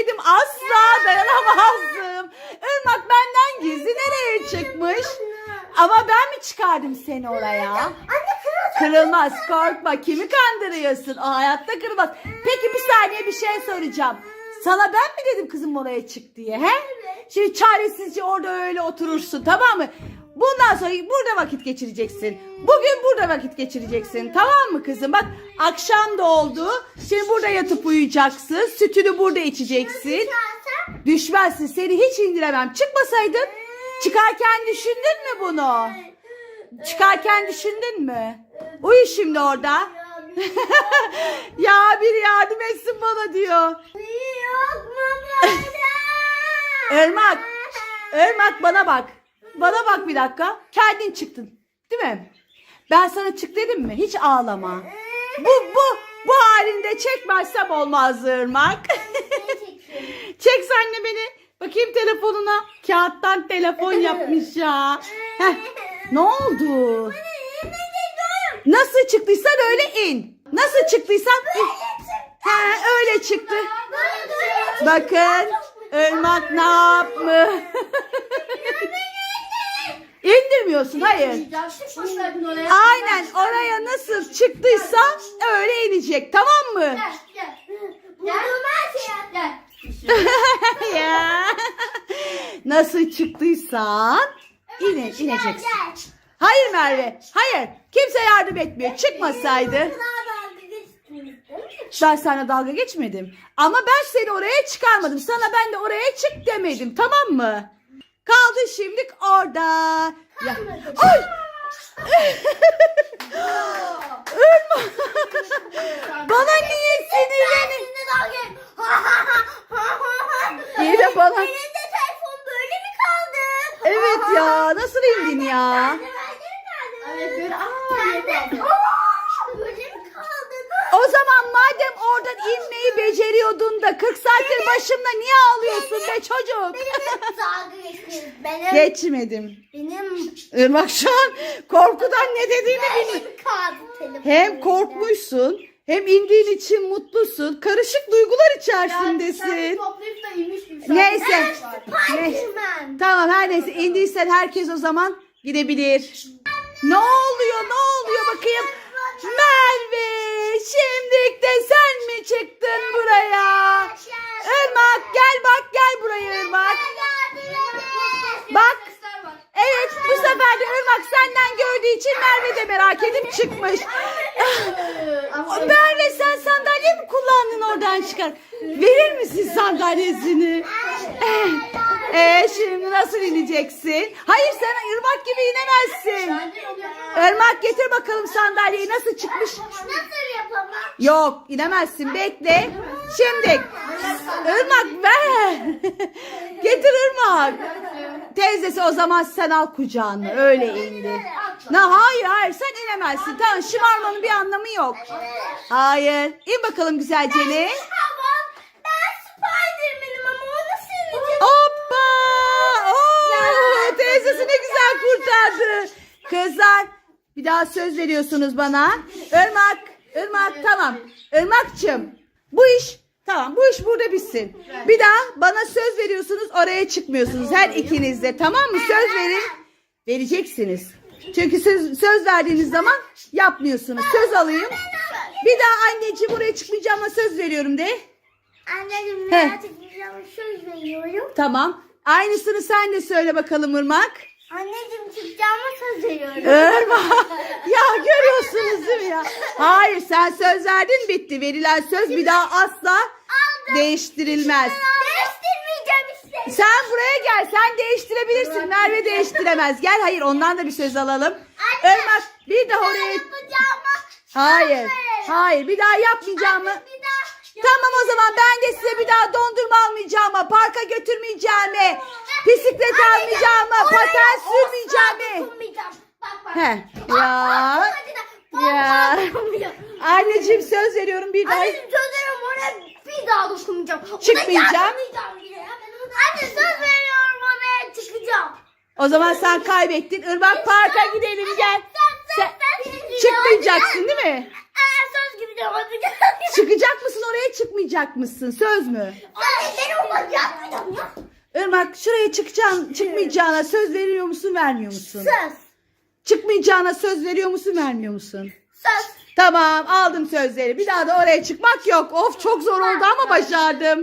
bilseydim asla dayanamazdım. Irmak benden gizli nereye çıkmış? Ama ben mi çıkardım seni oraya? Kırılmaz korkma kimi kandırıyorsun o hayatta kırılmaz. Peki bir saniye bir şey soracağım. Sana ben mi dedim kızım oraya çık diye he? Şimdi çaresizce orada öyle oturursun tamam mı? Bundan sonra burada vakit geçireceksin. Bugün burada vakit geçireceksin. Tamam mı kızım? Bak akşam da oldu. Şimdi burada yatıp uyuyacaksın. Sütünü burada içeceksin. Düşmezsin. Seni hiç indiremem. Çıkmasaydın. Çıkarken düşündün mü bunu? Çıkarken düşündün mü? Uyu şimdi orada. ya bir yardım etsin bana diyor. Yok mu? Irmak. Irmak bana bak. Bana bak bir dakika. Kendin çıktın. Değil mi? Ben sana çık dedim mi? Hiç ağlama. Bu bu bu halinde çekmezsem olmaz Irmak. Çek de beni. Bakayım telefonuna. Kağıttan telefon yapmış ya. Heh. Ne oldu? Nasıl çıktıysan öyle in. Nasıl çıktıysan in. He öyle çıktı. Bakın Irmak ne yapmış? İndirmiyorsun hayır. Aynen oraya nasıl çıktıysa öyle inecek tamam mı? Ya. Nasıl çıktıysan ine, ineceksin. Hayır Merve hayır kimse yardım etmiyor çıkmasaydı. Ben sana dalga geçmedim. Ama ben seni oraya çıkarmadım. Sana ben de oraya çık demedim. Tamam mı? Kaldı şimdi orada. Ya. Ay! Irma. Bana niye sinirlenin? İyi de bana. Elinde telefon böyle mi kaldı? Evet ya nasıl indin ya? Evet böyle aa Perde. yapalım. Aa, Böyle mi kaldı? O zaman madem oradan inmeyi beceriyordun da 40 saattir başımda niye ağlıyorsun be çocuk? Benim dalga geçtiniz. Benim. Geçmedim. Benim. Irmak şu an korkudan ne dediğini bilmiyor. Benim kaldı telefon. Hem korkmuşsun hem indiğin için mutlusun. Karışık duygular içerisindesin. toplayıp da. Neyse. Ne? Spiderman. Tamam her neyse indiysen herkes o zaman gidebilir. Ne oluyor ne oluyor bakayım. Merve şimdi de sen mi çıktın buraya? Irmak gel bak gel buraya Irmak. Bak. Evet bu sefer de Irmak senden gördüğü için Merve de merak edip çıkmış. Merve sen sandalye mi kullandın oradan çıkar? Verir misin sandalyesini? Ee, şimdi nasıl ineceksin? Hayır sen ırmak gibi inemezsin. Irmak getir bakalım sandalyeyi nasıl çıkmış? Nasıl yapamam? Yok inemezsin bekle. Şimdi ırmak ver. getir ırmak. Teyzesi o zaman sen al kucağına öyle indi. Ne hayır hayır sen inemezsin. Tamam şımarmanın bir anlamı yok. Hayır. İn bakalım güzelce. Teyzesi ne güzel kurtardı. Kızlar bir daha söz veriyorsunuz bana. Irmak, Irmak tamam. Irmakçım bu iş tamam bu iş burada bitsin. Bir daha bana söz veriyorsunuz oraya çıkmıyorsunuz her ikiniz de tamam mı? Söz verin. Vereceksiniz. Çünkü söz, söz verdiğiniz zaman yapmıyorsunuz. Söz alayım. Bir daha anneciğim buraya çıkmayacağıma söz veriyorum de. Anneciğim He. merak etmeyeceğim söz veriyorum. Tamam. Aynısını sen de söyle bakalım Irmak. Anneciğim çıkacağıma söz veriyorum. Irmak. ya görüyorsunuz değil mi ya? Hayır sen söz verdin bitti. Verilen söz bir daha asla değiştirilmez. Değiştirmeyeceğim işte. Sen buraya gel. Sen değiştirebilirsin. Merve değiştiremez. Gel hayır ondan da bir söz alalım. Anne. Irmak bir daha oraya... Yapacağıma Hayır. Hayır bir daha yapmayacağımı... bir daha Tamam o zaman ben de size bir daha dondurma almayacağıma, parka götürmeyeceğime, bisiklet almayacağıma, paten dokunmayacağım. Bak bak. He. Ya. Ya. Anneciğim söz veriyorum bir daha. Anneciğim söz veriyorum oraya bir daha dokunmayacağım. Ona Çıkmayacağım. bile Anne söz veriyorum oraya çıkacağım. O zaman sen kaybettin. Irmak Park'a gidelim gel. Sen, Sen sen, sen. çıkmayacaksın değil mi? Eğer söz gideceğim hadi gel. Çıkacak mısın oraya çıkmayacak mısın? Söz mü? Anne ben orada yapmayacağım ya. Irmak şuraya çıkacaksın, çıkmayacağına söz veriyor musun, vermiyor musun? Söz. Çıkmayacağına söz veriyor musun, vermiyor musun? Söz. Tamam aldım sözleri. Bir daha da oraya çıkmak yok. Of çok zor oldu ama başardım.